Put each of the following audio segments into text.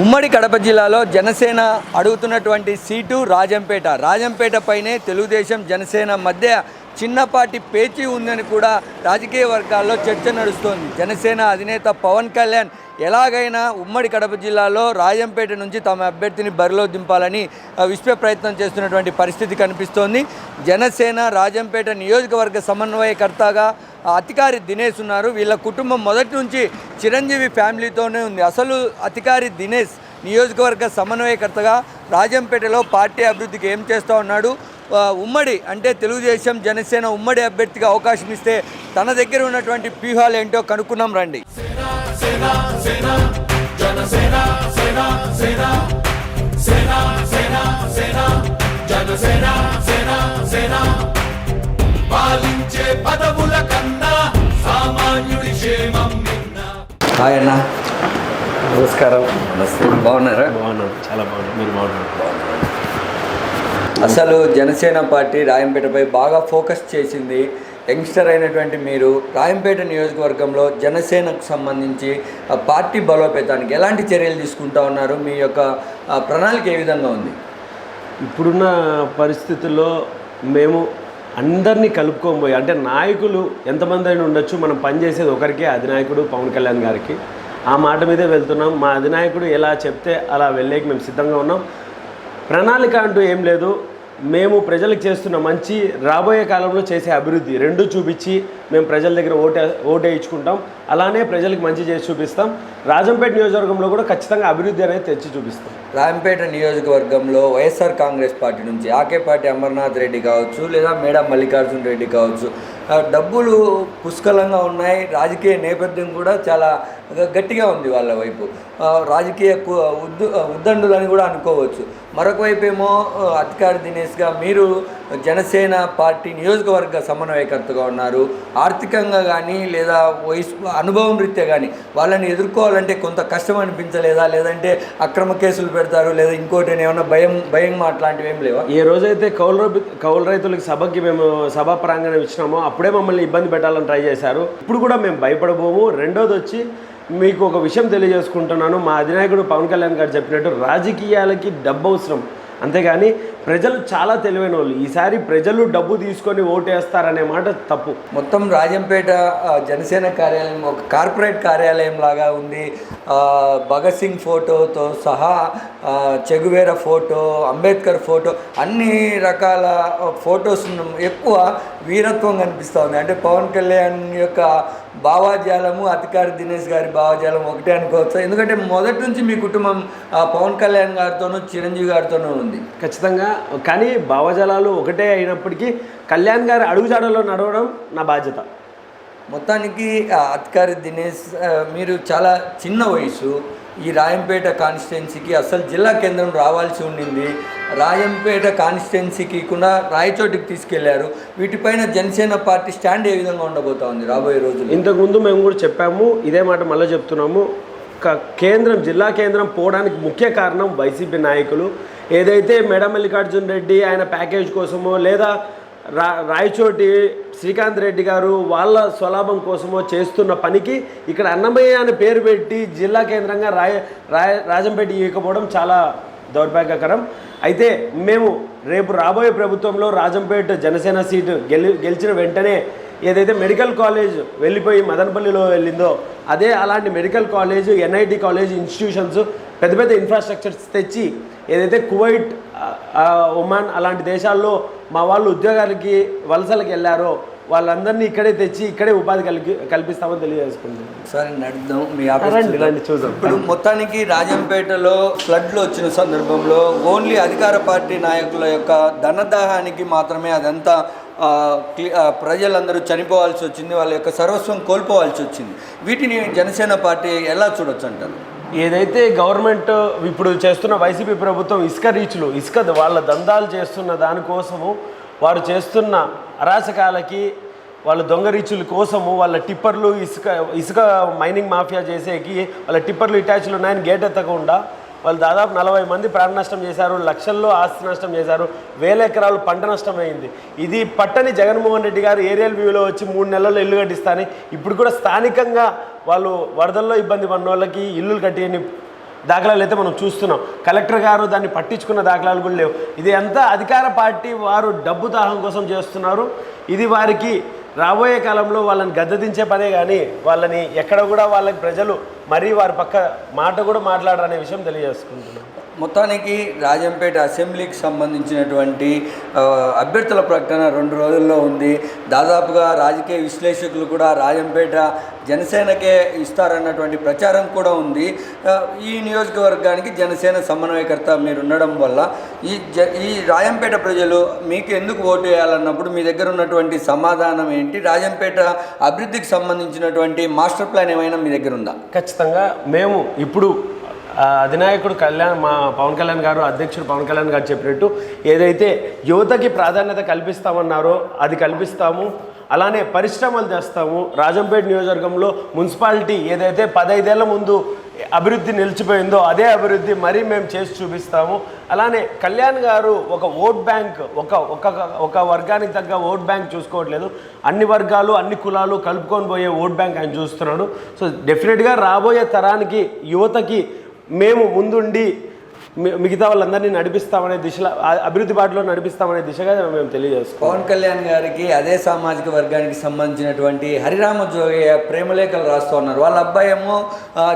ఉమ్మడి కడప జిల్లాలో జనసేన అడుగుతున్నటువంటి సీటు రాజంపేట. రాజంపేట పైనే తెలుగుదేశం జనసేన మధ్య చిన్నపాటి పేచీ ఉందని కూడా రాజకీయ వర్గాల్లో చర్చ నడుస్తోంది. జనసేన అధినేత పవన్ కళ్యాణ్ ఎలాగైనా ఉమ్మడి కడప జిల్లాలో రాజంపేట నుంచి తమ అభ్యర్థిని బరిలో దింపాలని విశ్వ ప్రయత్నం చేస్తున్నటువంటి పరిస్థితి కనిపిస్తోంది. జనసేన రాజంపేట నియోజకవర్గ సమన్వయకర్తగా అతికారి అధికారి దినేష్ ఉన్నారు. వీళ్ళ కుటుంబం మొదటి నుంచి చిరంజీవి ఫ్యామిలీతోనే ఉంది. అసలు అధికారి దినేష్ నియోజకవర్గ సమన్వయకర్తగా రాజంపేటలో పార్టీ అభివృద్ధికి ఏం చేస్తూ ఉన్నాడు? ఉమ్మడి అంటే తెలుగుదేశం జనసేన ఉమ్మడి అభ్యర్థిగా అవకాశం ఇస్తే తన దగ్గర ఉన్నటువంటి వ్యూహాలు ఏంటో కనుక్కున్నాం రండి. పాలించే పదవుల కన్నా సామాన్యుడి క్షేమం నిన్న. హాయ్ అన్న. నమస్కారం. నమస్తే. బాగున్నారా? బాగున్నాను చాలా బాగున్నాను మీరు బాగున్నారు? అసలు జనసేన పార్టీ రాయంపేటపై బాగా ఫోకస్ చేసింది యంగ్స్టర్ అయినటువంటి మీరు రాయంపేట నియోజకవర్గంలో జనసేనకు సంబంధించి పార్టీ బలోపేతానికి ఎలాంటి చర్యలు తీసుకుంటా ఉన్నారు? మీ యొక్క ప్రణాళిక ఏ విధంగా ఉంది? ఇప్పుడున్న పరిస్థితుల్లో మేము అందరినీ కలుపుకోబోయి అంటే నాయకులు ఎంతమంది అయినా ఉండొచ్చు. మనం పనిచేసేది ఒకరికే అధినాయకుడు పవన్ కళ్యాణ్ గారికి. ఆ మాట మీదే వెళ్తున్నాం. మా అధినాయకుడు ఎలా చెప్తే అలా వెళ్ళేకి మేము సిద్ధంగా ఉన్నాం. ప్రణాళిక అంటూ ఏం లేదు. మేము ప్రజలకు చేస్తున్న మంచి రాబోయే కాలంలో చేసే అభివృద్ధి రెండు చూపించి మేము ప్రజల దగ్గర ఓటే ఓటేయించుకుంటాం అలానే ప్రజలకు మంచి చేసి చూపిస్తాం. రాజంపేట నియోజకవర్గంలో కూడా ఖచ్చితంగా అభివృద్ధి అనేది తెచ్చి చూపిస్తాం రాజంపేట నియోజకవర్గంలో వైఎస్ఆర్ కాంగ్రెస్ పార్టీ నుంచి ఆకేపాటి అమర్నాథ్ రెడ్డి కావచ్చు లేదా మేడం మల్లికార్జున రెడ్డి కావచ్చు డబ్బులు పుష్కలంగా ఉన్నాయి. రాజకీయ నేపథ్యం కూడా చాలా గట్టిగా ఉంది వాళ్ళ వైపు. రాజకీయ కు- ఉద్దు ఉద్దండులని కూడా అనుకోవచ్చు. మరొక వైపు ఏమో అధికారి దినేష్గా మీరు జనసేన పార్టీ నియోజకవర్గ సమన్వయకర్తగా ఉన్నారు. ఆర్థికంగా కానీ లేదా వయసు అనుభవం రీత్యా కానీ వాళ్ళని ఎదుర్కోవాలంటే కొంత కష్టం అనిపించలేదా? లేదంటే అక్రమ కేసులు పెడతారు లేదా ఇంకోటి ఏమైనా భయం భయం అట్లాంటివి ఏం లేవా? ఏ రోజైతే కౌలు రై- కౌలు రైతులకు సభకి మేము సభా ప్రాంగణం ఇచ్చినామో. అప్పుడే మమ్మల్ని ఇబ్బంది పెట్టాలని ట్రై చేశారు. ఇప్పుడు కూడా మేము భయపడబోము. రెండోది వచ్చి మీకు ఒక విషయం తెలియజేసుకుంటున్నాను. మా అధినాయకుడు పవన్ కళ్యాణ్ గారు చెప్పినట్టు రాజకీయాలకి డబ్బు అవసరం. అంతేగాని ప్రజలు చాలా తెలివైన వాళ్ళు ఈసారి ప్రజలు డబ్బు తీసుకొని ఓటేస్తారనే మాట తప్పు. మొత్తం రాజంపేట జనసేన కార్యాలయం ఒక కార్పొరేట్ కార్యాలయం లాగా ఉంది. భగత్ సింగ్ ఫోటోతో సహా చెగువేర ఫోటో అంబేద్కర్ ఫోటో అన్ని రకాల ఫొటోస్ ఎక్కువ వీరత్వం కనిపిస్తూ ఉంది. అంటే పవన్ కళ్యాణ్ యొక్క భావాజాలము అధికారి దినేష్ గారి భావాజాలం ఒకటే అనుకోవచ్చు. ఎందుకంటే మొదటి నుంచి మీ కుటుంబం పవన్ కళ్యాణ్ గారితోనూ చిరంజీవి గారితోనూ ఉంది. ఖచ్చితంగా కానీ భావజాలాలు ఒకటే అయినప్పటికీ కళ్యాణ్ గారి అడుగుజాడలో నడవడం నా బాధ్యత. మొత్తానికి ఆ, అధికారి దినేష్ మీరు చాలా చిన్న వయసు. ఈ రాయంపేట కాన్స్టిట్యున్సీకి అసలు జిల్లా కేంద్రం రావాల్సి ఉండింది. రాయంపేట కాన్స్టిట్యున్సీకి కూడా రాయచోటికి తీసుకెళ్ళారు. వీటిపైన జనసేన పార్టీ స్టాండ్ ఏ విధంగా ఉండబోతా ఉంది రాబోయే రోజులు ఇంతకుముందు మేము కూడా చెప్పాము ఇదే మాట మళ్ళీ చెప్తున్నాము. కేంద్రం జిల్లా కేంద్రం పోవడానికి ముఖ్య కారణం వైసీపీ నాయకులు. ఏదైతే మేడం మల్లికార్జున్ రెడ్డి ఆయన ప్యాకేజ్ కోసమో లేదా రా రాయచోటి శ్రీకాంత్ రెడ్డి గారు వాళ్ళ స్వలాభం కోసమో చేస్తున్న పనికి ఇక్కడ అన్నమయ్య అని పేరు పెట్టి జిల్లా కేంద్రంగా రాయ రాయ రాజంపేట ఇవ్వకపోవడం చాలా దౌర్భాగ్యకరం. అయితే మేము రేపు రాబోయే ప్రభుత్వంలో రాజంపేట జనసేన సీటు గెలి గెలిచిన వెంటనే ఏదైతే మెడికల్ కాలేజ్ వెళ్ళిపోయి మదనపల్లిలో వెళ్ళిందో అదే అలాంటి medical college NIT college institutions పెద్ద పెద్ద ఇన్ఫ్రాస్ట్రక్చర్స్ తెచ్చి ఏదైతే కువైట్ ఒమాన్ అలాంటి దేశాల్లో మా వాళ్ళు ఉద్యోగాలకి వలసలకు వెళ్ళారో వాళ్ళందరినీ ఇక్కడే తెచ్చి ఇక్కడే ఉపాధి కలిగి కల్పిస్తామని తెలియజేసుకుంటున్నాం సరే నడుద్దాం మీ రండి, చూద్దాం. ఇప్పుడు మొత్తానికి రాజంపేటలో ఫ్లడ్లు వచ్చిన సందర్భంలో ఓన్లీ అధికార పార్టీ నాయకుల యొక్క ధనదాహానికి మాత్రమే అదంతా ప్రజలందరూ చనిపోవాల్సి వచ్చింది వాళ్ళ యొక్క సర్వస్వం కోల్పోవాల్సి వచ్చింది. వీటిని జనసేన పార్టీ ఎలా చూడొచ్చు అంటారు ఏదైతే గవర్నమెంట్ ఇప్పుడు చేస్తున్న వైసీపీ ప్రభుత్వం ఇసుక రీచ్లు ఇసుక వాళ్ళ దందాలు చేస్తున్న దానికోసము వారు చేస్తున్న అరాచకాలకి వాళ్ళ దొంగ రీచుల కోసము వాళ్ళ టిప్పర్లు ఇసుక ఇసుక మైనింగ్ మాఫియా చేసేకి వాళ్ళ టిప్పర్లు ఇటాచ్లు ఉన్నాయని గేట్ ఎత్తకుండా వాళ్ళు దాదాపు నలభై మంది ప్రాణ నష్టం చేశారు లక్షల్లో ఆస్తి నష్టం చేశారు వేల ఎకరాలు పంట నష్టం అయింది ఇది పట్టని జగన్మోహన్ రెడ్డి గారు ఏరియల్ వ్యూలో వచ్చి మూడు నెలల్లో ఇల్లు కట్టిస్తాని ఇప్పుడు కూడా స్థానికంగా వాళ్ళు వరదల్లో ఇబ్బంది పడిన వాళ్ళకి ఇల్లులు కట్టేయని దాఖలాలు అయితే మనం చూస్తున్నాం. కలెక్టర్ గారు దాన్ని పట్టించుకున్న దాఖలాలు కూడా లేవు. ఇది ఎంత అధికార పార్టీ వారు డబ్బు దాహం కోసం చేస్తున్నారు? ఇది వారికి రాబోయే కాలంలో వాళ్ళని గద్దదించే పనే కానీ వాళ్ళని ఎక్కడ కూడా వాళ్ళకి ప్రజలు మరీ వారి పక్క మాట కూడా మాట్లాడరనే విషయం తెలియజేసుకుంటున్నాం మొత్తానికి రాజంపేట అసెంబ్లీకి సంబంధించినటువంటి అభ్యర్థుల ప్రకటన రెండు రోజుల్లో ఉంది. దాదాపుగా రాజకీయ విశ్లేషకులు కూడా రాజంపేట జనసేనకే ఇస్తారన్నటువంటి ప్రచారం కూడా ఉంది. ఈ నియోజకవర్గానికి జనసేన సమన్వయకర్త మీరు ఉండడం వల్ల ఈ జ ఈ రాజంపేట ప్రజలు మీకు ఎందుకు ఓటు వేయాలన్నప్పుడు మీ దగ్గర ఉన్నటువంటి సమాధానం ఏంటి? రాజంపేట అభివృద్ధికి సంబంధించినటువంటి మాస్టర్ ప్లాన్ ఏమైనా మీ దగ్గర ఉందా? ఖచ్చితంగా మేము ఇప్పుడు అధినాయకుడు కళ్యాణ్ మా పవన్ కళ్యాణ్ గారు అధ్యక్షుడు పవన్ కళ్యాణ్ గారు చెప్పినట్టు ఏదైతే యువతకి ప్రాధాన్యత కల్పిస్తామన్నారో అది కల్పిస్తాము. అలానే పరిశ్రమలు తెస్తాము రాజంపేట నియోజకవర్గంలో మున్సిపాలిటీ ఏదైతే పదైదేళ్ళ ముందు అభివృద్ధి నిలిచిపోయిందో అదే అభివృద్ధి మరీ మేము చేసి చూపిస్తాము. అలానే కళ్యాణ్ గారు ఒక ఓట్ బ్యాంక్ ఒక ఒక ఒక వర్గానికి తగ్గ ఓట్ బ్యాంక్ చూసుకోవట్లేదు. అన్ని వర్గాలు అన్ని కులాలు కలుపుకొని పోయే ఓట్ బ్యాంక్ ఆయన చూస్తున్నాడు. సో డెఫినెట్గా రాబోయే తరానికి యువతకి మేము ముందుండి మి- మిగతా వాళ్ళందరినీ నడిపిస్తామనే దిశలో అభివృద్ధి బాటలో నడిపిస్తామనే దిశగా మేము తెలియజేస్తాం పవన్ కళ్యాణ్ గారికి అదే సామాజిక వర్గానికి సంబంధించినటువంటి హరిరామ జోగయ్య ప్రేమలేఖలు రాస్తూ ఉన్నారు. వాళ్ళ అబ్బాయి ఏమో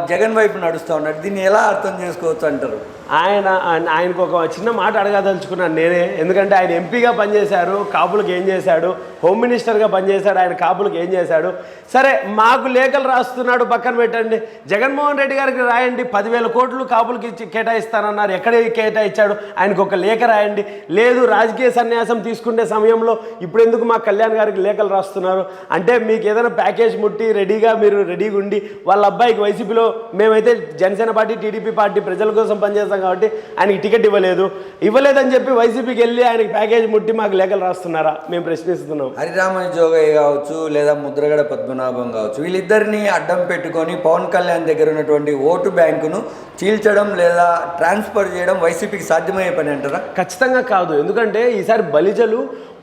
జగన్ వైపు నడుస్తూ ఉన్నాడు. దీన్ని ఎలా అర్థం చేసుకోవచ్చు అంటారు? ఆయన ఆయనకు ఒక చిన్న మాట అడగదలుచుకున్నాను నేనే. ఎందుకంటే ఆయన ఎంపీగా పనిచేశారు కాపులకు ఏం చేశాడు హోమ్ మినిస్టర్గా పనిచేశాడు ఆయన కాపులకు ఏం చేశాడు. సరే మాకు లేఖలు రాస్తున్నాడు పక్కన పెట్టండి. జగన్మోహన్ రెడ్డి గారికి రాయండి పదివేల కోట్లు కాపులకి కేటాయిస్తానన్నారు. ఎక్కడ కేటాయించాడు? ఆయనకు ఒక లేఖ రాయండి. లేదు రాజకీయ సన్యాసం తీసుకునే సమయంలో ఇప్పుడు ఎందుకు మా కళ్యాణ్ గారికి లేఖలు రాస్తున్నారు? అంటే మీకు ఏదైనా ప్యాకేజ్ ముట్టి రెడీగా మీరు రెడీగా ఉండి వాళ్ళ అబ్బాయికి వైసీపీలో మేమైతే జనసేన పార్టీ టీడీపీ పార్టీ ప్రజల కోసం పనిచేస్తాం కాబట్టి ఆయనకి టికెట్ ఇవ్వలేదు. ఇవ్వలేదని చెప్పి వైసీపీకి వెళ్ళి ఆయనకి ప్యాకేజ్ ముట్టి మాకు లేఖలు రాస్తున్నారా? మేము ప్రశ్నిస్తున్నాం. హరిరామ జోగయ్య కావచ్చు లేదా ముద్రగడ పద్మనాభం కావచ్చు వీళ్ళిద్దరిని అడ్డం పెట్టుకొని పవన్ కళ్యాణ్ దగ్గర ఉన్నటువంటి ఓటు బ్యాంకును చీల్చడం లేదా ట్రాన్స్ఫర్ చేయడం వైసీపీకి సాధ్యమయ్యే పని అంటారా? ఖచ్చితంగా కాదు. ఎందుకంటే ఈసారి బలిజలు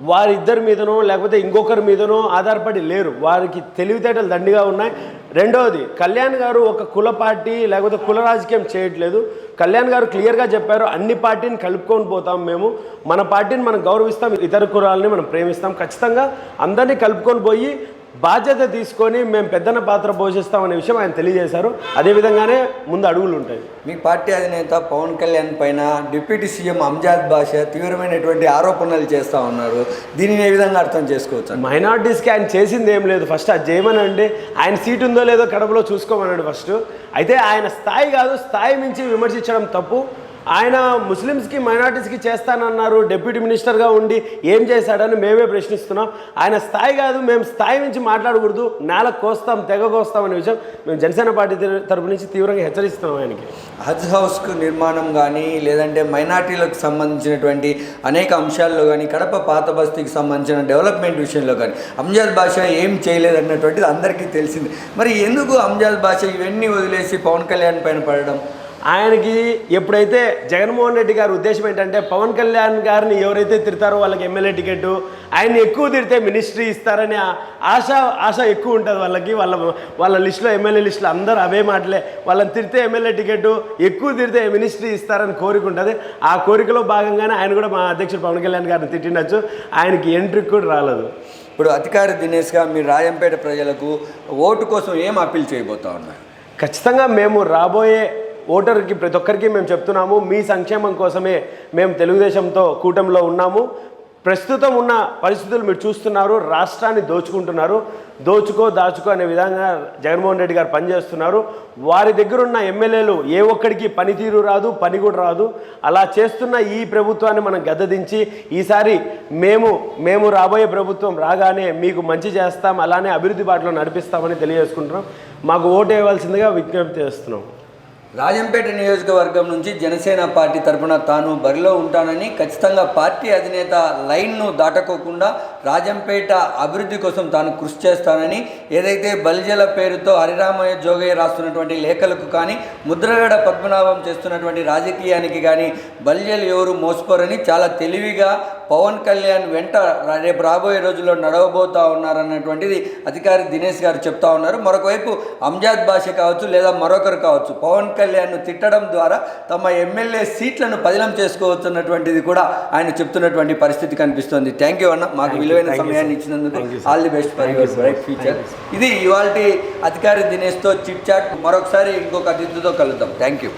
వారిద్దరి మీదనో లేకపోతే ఇంకొకరి మీదనో ఆధారపడి లేరు. వారికి తెలివితేటలు దండిగా ఉన్నాయి. రెండవది కళ్యాణ్ గారు ఒక కుల పార్టీ లేకపోతే కుల రాజకీయం చేయట్లేదు. కళ్యాణ్ గారు క్లియర్గా చెప్పారు అన్ని పార్టీని కలుపుకొని పోతాం మేము. మన పార్టీని మనం గౌరవిస్తాం ఇతర కులాలని మనం ప్రేమిస్తాం. ఖచ్చితంగా అందరినీ కలుపుకొని పోయి బాధ్యత తీసుకొని మేము పెద్దన పాత్ర పోషిస్తామనే విషయం ఆయన తెలియజేశారు. అదేవిధంగానే ముందు అడుగులు ఉంటాయి. మీ పార్టీ అధినేత పవన్ కళ్యాణ్ పైన డిప్యూటీ సీఎం అంజాద్ బాషా తీవ్రమైనటువంటి ఆరోపణలు చేస్తూ ఉన్నారు. దీనిని ఏ విధంగా అర్థం చేసుకోవచ్చు? మైనార్టీస్కి ఆయన చేసింది ఏం లేదు. ఫస్ట్ అది చేయమనండి ఆయన సీట్ ఉందో లేదో కడపలో చూసుకోమనండి ఫస్ట్. అయితే ఆయన స్థాయి కాదు స్థాయి మించి విమర్శించడం తప్పు. ఆయన ముస్లిమ్స్కి మైనార్టీస్కి చేస్తానన్నారు డిప్యూటీ మినిస్టర్గా ఉండి ఏం చేశాడని మేమే ప్రశ్నిస్తున్నాం. ఆయన స్థాయి కాదు మేము స్థాయి నుంచి మాట్లాడకూడదు నేల కోస్తాం తెగ కోస్తాం అనే విషయం మేము జనసేన పార్టీ తరపు నుంచి తీవ్రంగా హెచ్చరిస్తున్నాం ఆయనకి. హజ్ హౌస్కు నిర్మాణం కానీ లేదంటే మైనార్టీలకు సంబంధించినటువంటి అనేక అంశాల్లో కానీ కడప పాత బస్తీకి సంబంధించిన డెవలప్మెంట్ విషయంలో కానీ అంజాద్ భాష ఏం చేయలేదన్నటువంటిది అందరికీ తెలిసింది. మరి ఎందుకు అంజాద్ భాష ఇవన్నీ వదిలేసి పవన్ కళ్యాణ్ పైన పడడం? ఆయనకి ఎప్పుడైతే జగన్మోహన్ రెడ్డి గారి ఉద్దేశం ఏంటంటే పవన్ కళ్యాణ్ గారిని ఎవరైతే తిడతారో వాళ్ళకి ఎమ్మెల్యే టికెట్ ఆయన్ని ఎక్కువ తిడితే మినిస్ట్రీ ఇస్తారని ఆశ ఆశ ఎక్కువ ఉంటుంది వాళ్ళకి. వాళ్ళ వాళ్ళ లిస్టులో ఎమ్మెల్యే లిస్టులో అందరూ అవే మాటలే. వాళ్ళని తిడితే ఎమ్మెల్యే టికెట్ ఎక్కువ తిడితే మినిస్ట్రీ ఇస్తారని కోరిక ఉంటుంది. ఆ కోరికలో భాగంగానే ఆయన కూడా మా అధ్యక్షుడు పవన్ కళ్యాణ్ గారిని తిట్టిండొచ్చు. ఆయనకి ఎంట్రీ కూడా రాలేదు. ఇప్పుడు అధికారి దినేష్గా మీరు రాజంపేట ప్రజలకు ఓటు కోసం ఏం అప్పీల్ చేయబోతా ఉన్నారు? ఖచ్చితంగా మేము రాబోయే ఓటర్కి ప్రతి ఒక్కరికి మేము చెప్తున్నాము మీ సంక్షేమం కోసమే మేము తెలుగుదేశంతో కూటమిలో ఉన్నాము. ప్రస్తుతం ఉన్న పరిస్థితులు మీరు చూస్తున్నారు రాష్ట్రాన్ని దోచుకుంటున్నారు. దోచుకో దాచుకో అనే విధంగా జగన్మోహన్ రెడ్డి గారు పనిచేస్తున్నారు. వారి దగ్గర ఉన్న ఎమ్మెల్యేలు ఏ ఒక్కడికి పనితీరు రాదు పని కూడా రాదు. అలా చేస్తున్న ఈ ప్రభుత్వాన్ని మనం గద్దదించి ఈసారి మేము మేము రాబోయే ప్రభుత్వం రాగానే మీకు మంచి చేస్తాం అలానే అభివృద్ధి బాటలో నడిపిస్తామని తెలియజేసుకుంటున్నాం. మాకు ఓటు వేయవలసిందిగా విజ్ఞప్తి చేస్తున్నాం. రాజంపేట నియోజకవర్గం నుంచి జనసేన పార్టీ తరఫున తాను బరిలో ఉంటానని ఖచ్చితంగా పార్టీ అధినేత లైన్ను దాటకోకుండా రాజంపేట అభివృద్ధి కోసం తాను కృషి చేస్తానని ఏదైతే బలిజల పేరుతో హరిరామయ్య జోగయ్య రాస్తున్నటువంటి లేఖలకు కానీ ముద్రగడ పద్మనాభం చేస్తున్నటువంటి రాజకీయానికి కానీ బలిజలు ఎవరు మోసపోరని చాలా తెలివిగా పవన్ కళ్యాణ్ వెంట రేపు రాబోయే రోజుల్లో నడవబోతా ఉన్నారన్నటువంటిది అధికారి దినేష్ గారు చెప్తా ఉన్నారు. మరొక వైపు అంజాద్ భాష కావచ్చు లేదా మరొకరు కావచ్చు పవన్ కళ్యాణ్ను తిట్టడం ద్వారా తమ ఎమ్మెల్యే సీట్లను పదిలం చేసుకోవచ్చున్నటువంటిది కూడా ఆయన చెప్తున్నటువంటి పరిస్థితి కనిపిస్తోంది. థ్యాంక్ యూ అన్న మాకు విలువైన సమయాన్ని ఇచ్చినందుకు all the best for your bright future. ఇది ఇవాళ అధికారి దినేష్తో చిట్ చాట్. మరొకసారి ఇంకొక అతిథితో కలుద్దాం. Thank you.